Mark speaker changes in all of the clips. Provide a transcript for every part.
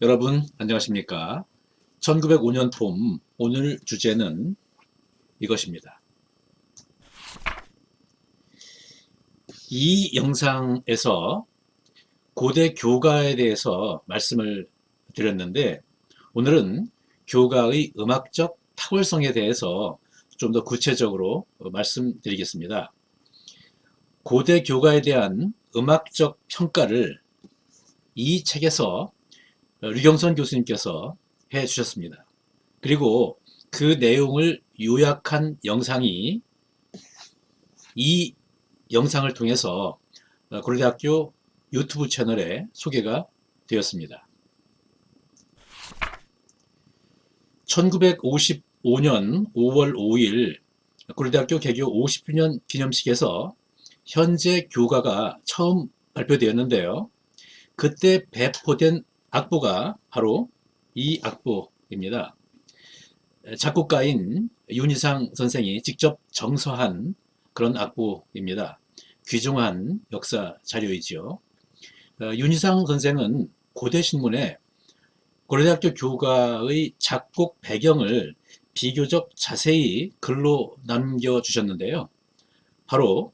Speaker 1: 여러분 안녕하십니까? 1905년 봄 오늘 주제는 이것입니다. 이 영상에서 고대 교가에 대해서 말씀을 드렸는데 오늘은 교가의 음악적 탁월성에 대해서 좀 더 구체적으로 말씀드리겠습니다. 고대 교가에 대한 음악적 평가를 이 책에서 류경선 교수님께서 해 주셨습니다. 그리고 그 내용을 요약한 영상이 이 영상을 통해서 고려대학교 유튜브 채널에 소개가 되었습니다. 1955년 5월 5일 고려대학교 개교 50주년 기념식에서 현재 교가가 처음 발표되었는데요. 그때 배포된 악보가 바로 이 악보입니다. 작곡가인 윤희상 선생이 직접 정서한 그런 악보입니다. 귀중한 역사 자료이지요. 어, 윤희상 선생은 고대신문에 고려대학교 교가의 작곡 배경을 비교적 자세히 글로 남겨주셨는데요. 바로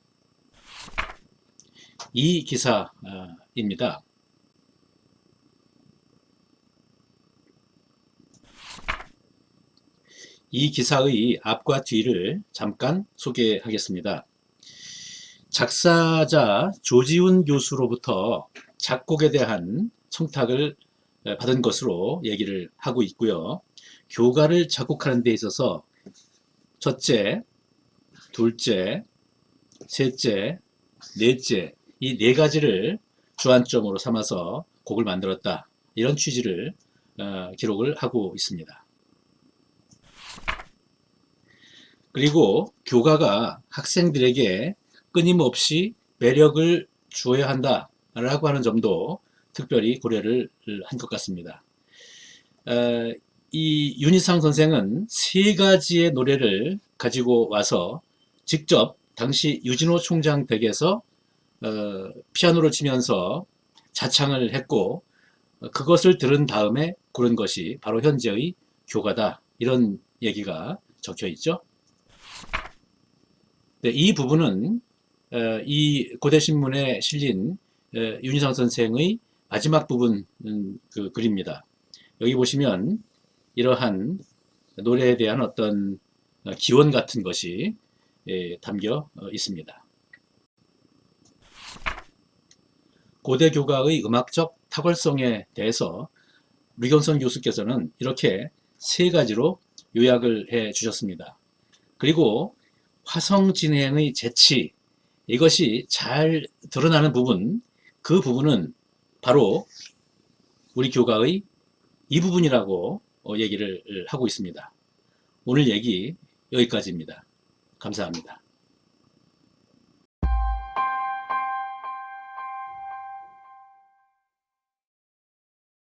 Speaker 1: 이 기사입니다. 이 기사의 앞과 뒤를 잠깐 소개하겠습니다. 작사자 조지훈 교수로부터 작곡에 대한 청탁을 받은 것으로 얘기를 하고 있고요. 교가를 작곡하는 데 있어서 첫째, 둘째, 셋째, 넷째 이 네 가지를 주안점으로 삼아서 곡을 만들었다. 이런 취지를 어, 기록을 하고 있습니다. 그리고 교가가 학생들에게 끊임없이 매력을 주어야 한다 라고 하는 점도 특별히 고려를 한 것 같습니다. 어, 이 윤희상 선생은 세 가지의 노래를 가지고 와서 직접 당시 유진호 총장 댁에서 어, 피아노를 치면서 자창을 했고 어, 그것을 들은 다음에 고른 것이 바로 현재의 교가다 이런 얘기가 적혀 있죠. 네, 이 부분은 어, 이 고대신문에 실린 어, 윤희상 선생의 마지막 부분 음, 그 글입니다. 여기 보시면 이러한 노래에 대한 어떤 어, 기원 같은 것이 예, 담겨 어, 있습니다. 고대 교가의 음악적 탁월성에 대해서 류경선 교수께서는 이렇게 세 가지로 요약을 해 주셨습니다. 그리고 화성 진행의 재치 이것이 잘 드러나는 부분 그 부분은 바로 우리 교가의 이 부분이라고 어, 얘기를 하고 있습니다. 오늘 얘기 여기까지입니다. 감사합니다.